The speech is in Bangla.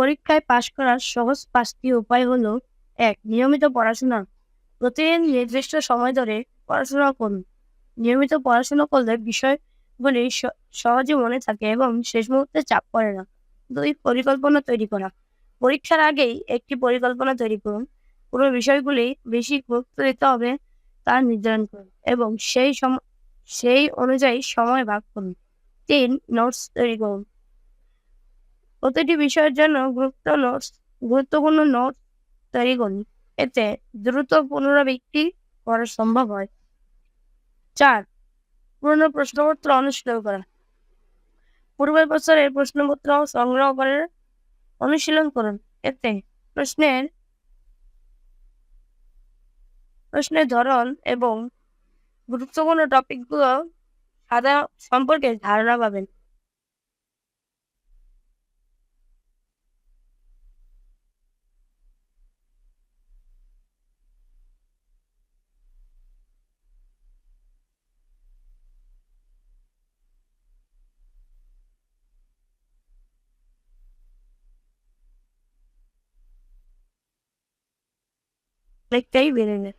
পরীক্ষায় পাশ করার সহজ পাঁচটি উপায় হলো, এক, নিয়মিত পড়াশোনা। প্রতিদিন নির্দিষ্ট সময় ধরে পড়াশোনা করুন। নিয়মিত পড়াশোনা করলে বিষয়গুলি সহজে মনে থাকে এবং শেষ মুহূর্তে চাপ পড়ে না। দুই, পরিকল্পনা তৈরি করা। পরীক্ষার আগেই একটি পরিকল্পনা তৈরি করুন। পুরো বিষয়গুলি বেশি গুরুত্ব দিতে হবে তা নির্ধারণ করুন এবং সেই সেই অনুযায়ী সময় ভাগ করুন। তিন, নোটস তৈরি করুন। প্রতিটি বিষয়ের জন্য গুরুত্ব নোটস গুরুত্বপূর্ণ নোট তৈরি করুন এতে দ্রুত পুনরাবৃত্তি করা সম্ভব হয়। চার, পুরনো প্রশ্নপত্র অনুশীলন করা। পূর্বের বছরের প্রশ্নপত্র সংগ্রহ করে অনুশীলন করুন। এতে প্রশ্নের প্রশ্নের ধরন এবং গুরুত্বপূর্ণ টপিকগুলো সাদা সম্পর্কে ধারণা পাবেন। like they in it.